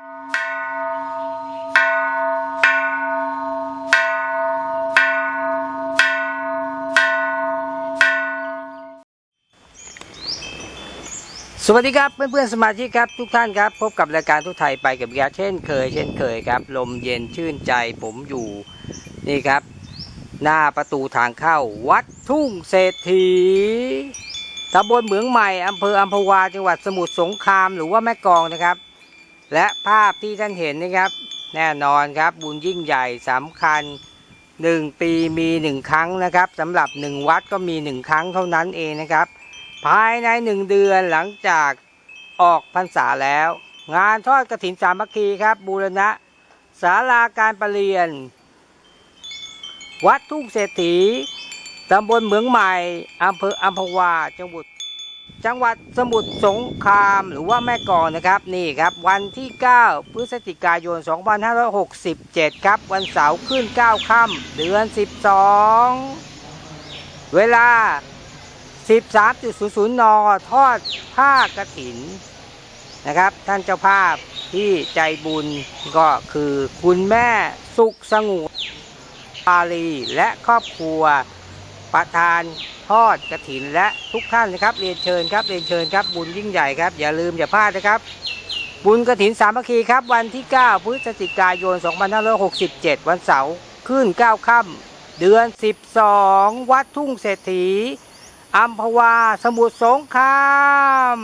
สวัสดีครับเพื่อนๆสมาชิกครับทุกท่านครับ พบกับรายการทุกไทยไปกับยาเช่นเคย เช่นเคยครับ ลมเย็นชื่นใจผมอยู่นี่ครับ หน้าประตูทางเข้าวัดทุ่งเศรษฐีตำบลเหมืองใหม่อำเภออัมพวาจังหวัดสมุทรสงครามหรือว่าแม่กองนะครับ และภาพที่ท่านเห็นนะครับ แน่นอนครับบุญยิ่งใหญ่สำคัญหนึ่งปีมีหนึ่งครั้งนะครับสำหรับหนึ่งวัดก็มีหนึ่งครั้งเท่านั้นเองนะครับ ภายในหนึ่งเดือนหลังจากออกพรรษาแล้ว งานทอดกระถินสามัคคีครับ บูรณะศาลาการประเรียน วัดทุ่งเศรษฐีตำบลเหมืองใหม่อำเภออัมพวาจังหวัด จังหวัดสมุทรสงครามหรือว่าแม่กลองนะครับนี่ครับวันที่ 9 พฤศจิกายน 2567 ครับ วันเสาร์ขึ้น 9 ค่ำเดือน 12 เวลา 13.00 น ทอดผ้ากระถินนะครับ ท่านเจ้าภาพที่ใจบุญก็คือคุณแม่สุขสงวนปาลีและครอบครัว ประธานทอดกระถินและทุกท่านนะครับ เรียนเชิญครับเรียนเชิญครับบุญยิ่งใหญ่ครับ อย่าลืมอย่าพลาดนะครับ บุญกระถินสามัคคีครับ วันที่ 9 พฤศจิกายน 2567 วันเสาร์ขึ้น 9 ค่ำเดือน 12 วัดทุ่งเศรษฐีอัมพวาสมุทรสงคราม